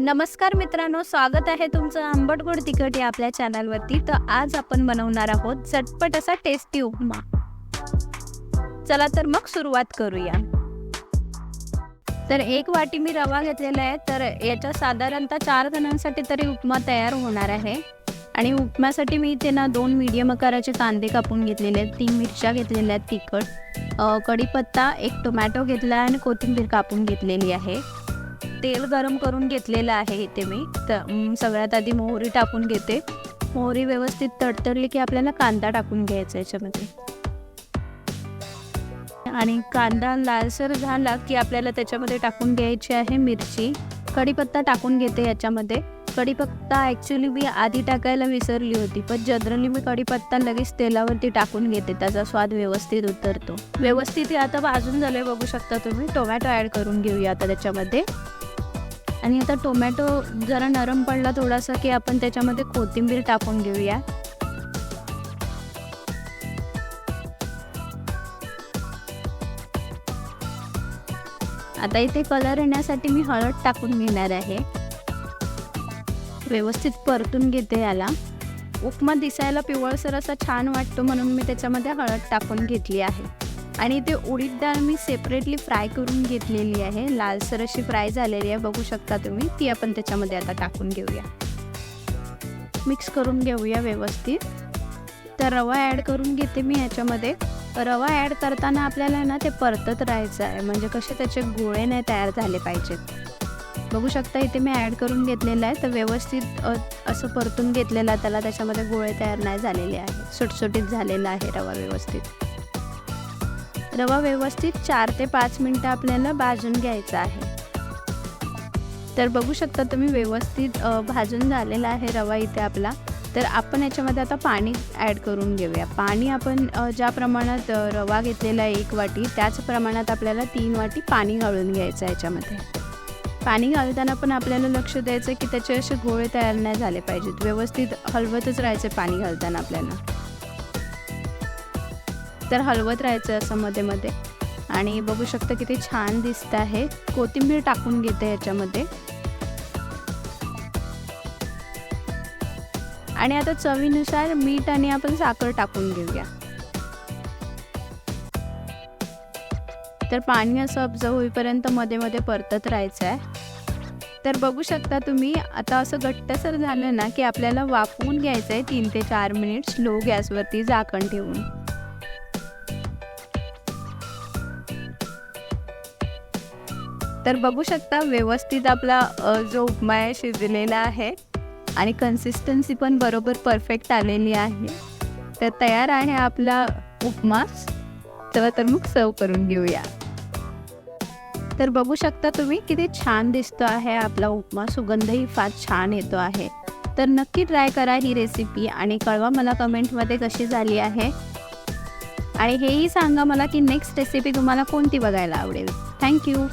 नमस्कार मित्रांनो स्वागत आहे तुमचं आंबट गोड तिखट या आपल्या चॅनलवरती. तर आज आपण बनवणार आहोत झटपट असा टेस्टी उपमा. चला तर मग सुरुवात करूया. तर एक वाटी मी रवा घेतलेला आहे तर याच्या साधारणतः चार जणांसाठी तरी उपमा तयार होणार आहे. आणि उपम्यासाठी मी इथे ना दोन मीडियम आकाराचे कांदे कापून घेतलेले आहेत तीन मिरच्या घेतलेल्या आहेत तिखट कढीपत्ता एक टोमॅटो घेतला आहे आणि कोथिंबीर कापून घेतलेली आहे. तेल गरम करून घेतलेलं आहे इथे मी. तर सगळ्यात आधी मोहरी टाकून घेते. मोहरी व्यवस्थित तडतडली की आपल्याला कांदा टाकून घ्यायचा याच्यामध्ये. आणि कांदा लालसर झाला की आपल्याला त्याच्यामध्ये टाकून घ्यायची आहे मिरची. कढीपत्ता टाकून घेते याच्यामध्ये. कढीपत्ता ॲक्च्युली मी आधी टाकायला विसरली होती पण जनरली मी कढीपत्ता लगेच तेलावरती टाकून घेते. त्याचा स्वाद व्यवस्थित उतरतो. व्यवस्थित आता भाजून झाले बघू शकता तुम्ही. टोमॅटो ॲड करून घेऊया आता त्याच्यामध्ये. आणि आता टोमॅटो जरा नरम पडला थोडासा की आपण त्याच्यामध्ये कोथिंबीर टाकून घेऊया. आता इथे कलर येण्यासाठी मी हळद टाकून घेणार आहे. व्यवस्थित परतून घेते याला. उपमा दिसायला पिवळसर असा छान वाटतो म्हणून मी त्याच्यामध्ये हळद टाकून घेतली आहे. आणि ते उडीद डाळ मी सेपरेटली फ्राय करून घेतलेली आहे. लालसर अशी फ्राय झालेली आहे. बघू शकता तुम्ही. ती आपण त्याच्यामध्ये आता टाकून घेऊया. मिक्स करून घेऊया व्यवस्थित. तर रवा ॲड करून घेते मी ह्याच्यामध्ये. रवा ॲड करताना आपल्याला ना ते परतत राहायचं आहे. म्हणजे कसे त्याचे गोळे नाही तयार झाले पाहिजेत. बघू शकता इथे मी ॲड करून घेतलेलं आहे. तर व्यवस्थित असं परतून घेतलेलं आहे. त्याला त्याच्यामध्ये गोळे तयार नाही झालेले आहे. सुटसुटीत झालेला आहे रवा व्यवस्थित. रवा व्यवस्थित चार ते पाच मिनटं आपल्याला भाजून घ्यायचा आहे. तर बघू शकता तुम्ही व्यवस्थित भाजून झालेला आहे रवा इथे आपला. तर आपण याच्यामध्ये आता पाणी ॲड करून घेऊया. पाणी आपण ज्या प्रमाणात रवा घेतलेला आहे एक वाटी त्याच प्रमाणात आपल्याला तीन वाटी पाणी घालून घ्यायचं आहे याच्यामध्ये. पाणी घालताना पण आपल्याला लक्ष द्यायचं की त्याचे असे गोळे तयार नाही झाले पाहिजेत. व्यवस्थित हलवतच राहायचे पाणी घालताना आपल्याला. तर हलवत राहायचं असं मध्ये मध्ये. आणि बघू शकता किती छान दिसत आहे. कोथिंबीर टाकून घेते याच्यामध्ये. आणि आता चवीनुसार मीठ आणि आपण साखर टाकून घेऊया. तर पाणी असं अब्ज होईपर्यंत मध्ये मध्ये परतत राहायचं आहे तर बघू शकता तुम्ही आता असं घट्टसर झालं ना की आपल्याला वाफवून घ्यायचं आहे तीन ते चार मिनिट स्लो गॅसवरती झाकण ठेवून. तर बघू शकता व्यवस्थित आपला जो उपमा आहे शिजलेला आहे आणि कन्सिस्टन्सी पण बरोबर परफेक्ट आलेली आहे. तर तयार आहे आपला उपमा. चला तर मग सर्व करून घेऊया. तर बघू शकता तुम्ही किती छान दिसतो आहे आपला उपमा. सुगंधही फार छान येतो आहे. तर नक्की ट्राय करा ही रेसिपी आणि कळवा मला कमेंटमध्ये कशी झाली आहे. आणि हेही सांगा मला की नेक्स्ट रेसिपी तुम्हाला कोणती बघायला आवडेल. थँक्यू